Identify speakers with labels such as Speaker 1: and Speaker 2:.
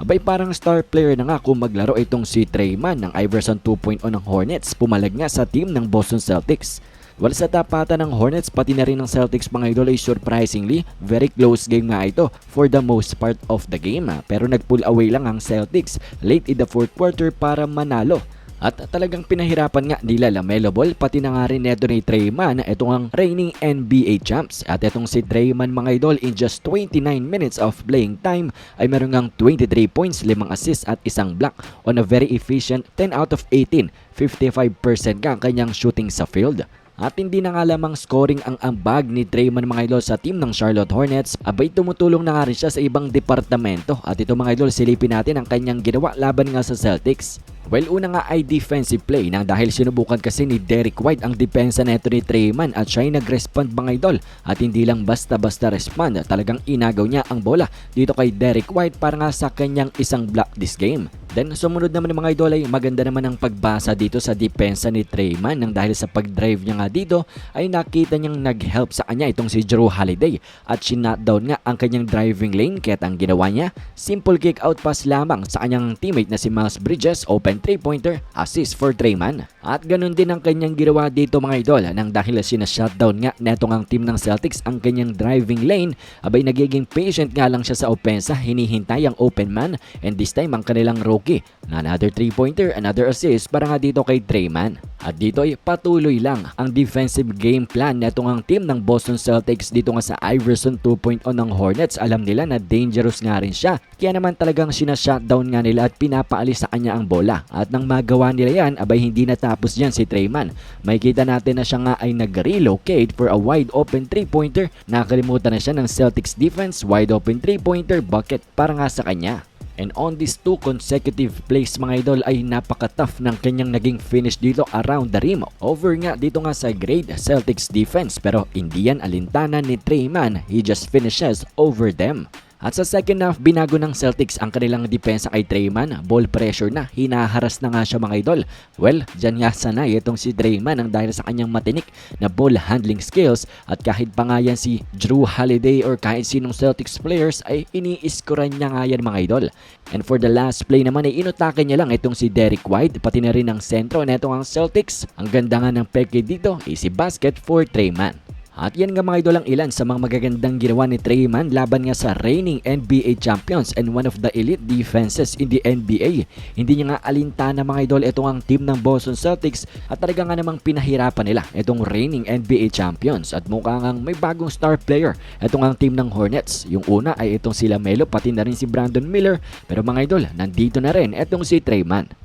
Speaker 1: Abay parang star player na nga kung maglaro itong si Treyman ng Iverson 2.0 ng Hornets pumalag nga sa team ng Boston Celtics. Well, sa tapatan ng Hornets, pati na rin ng Celtics mga idol ay surprisingly, very close game nga ito for the most part of the game. Pero nag-pull away lang ang Celtics late in the fourth quarter para manalo. At talagang pinahirapan nga nila Lamelo Ball pati na nga rin neto ni Treyman itong ang reigning NBA champs. At itong si Treyman mga idol in just 29 minutes of playing time ay meron ngang 23 points, 5 assists at isang block on a very efficient 10 out of 18. 55% nga ang kanyang shooting sa field. At hindi na nga lamang scoring ang ambag ni Treyman mga idol sa team ng Charlotte Hornets, abay tumutulong na nga rin siya sa ibang departamento. At ito mga idol, silipin natin ang kanyang ginawa laban nga sa Celtics. Well, una nga ay defensive play nang dahil sinubukan kasi ni Derek White ang depensa neto ni Treyman at siya ay nag-respond mga idol. At hindi lang basta-basta respond, talagang inagaw niya ang bola dito kay Derek White para nga sa kanyang isang block this game. Then sumunod naman ng mga idol ay maganda naman ang pagbasa dito sa depensa ni Treyman. Nang dahil sa pag-drive niya nga dito ay nakita niyang nag-help sa kanya itong si Drew Holiday. At down nga ang kanyang driving lane kaya ang ginawa niya simple kick out pass lamang sa kanyang teammate na si Miles Bridges open 3-pointer assist for Treyman. At ganun din ang kanyang ginawa dito mga idol nang dahil sina-shutdown nga netong ang team ng Celtics ang kanyang driving lane abay nagiging patient nga lang siya sa opensa hinihintay ang open man. And this time ang kanilang rookie na another 3-pointer another assist para nga dito kay Treyman at dito ay patuloy lang ang defensive game plan netong ang team ng Boston Celtics dito nga sa Iverson 2.0 ng Hornets. Alam nila na dangerous nga rin siya. Kaya naman talagang sinashutdown nga nila at pinapaalis sa kanya ang bola. At nang magawa nila yan abay hindi natapos dyan si Treyman makikita natin na siya nga ay nag-relocate for a wide open 3-pointer nakalimutan na siya ng Celtics defense. Wide open 3-pointer bucket para nga sa kanya And on these two consecutive plays mga idol ay napaka-tough ng kanyang naging finish dito around the rim. Over nga dito nga sa grade Celtics defense pero hindi yan alintana ni Treyman. He just finishes over them. At sa second half, binago ng Celtics ang kanilang depensa kay Treyman. Ball pressure na, hinaharas na nga siya mga idol. Well, dyan nga sanay itong si Treyman ang dahil sa kanyang matinik na ball handling skills at kahit pa nga yan si Drew Holiday or kahit sinong Celtics players ay iniiskuran niya nga yan mga idol. And for the last play naman ay inutake niya lang itong si Derek White pati na rin ang sentro na itong ang Celtics. Ang ganda nga ng peke dito, easy basket for Treyman. At yan nga mga idol ang ilan sa mga magagandang ginawa ni Treyman laban nga sa reigning NBA champions and one of the elite defenses in the NBA. Hindi niya nga alintana mga idol itong ang team ng Boston Celtics at talaga nga namang pinahirapan nila itong reigning NBA champions at mukha nga may bagong star player itong ang team ng Hornets. Yung una ay itong sila Melo pati na rin si Brandon Miller pero mga idol nandito na rin itong si Treyman.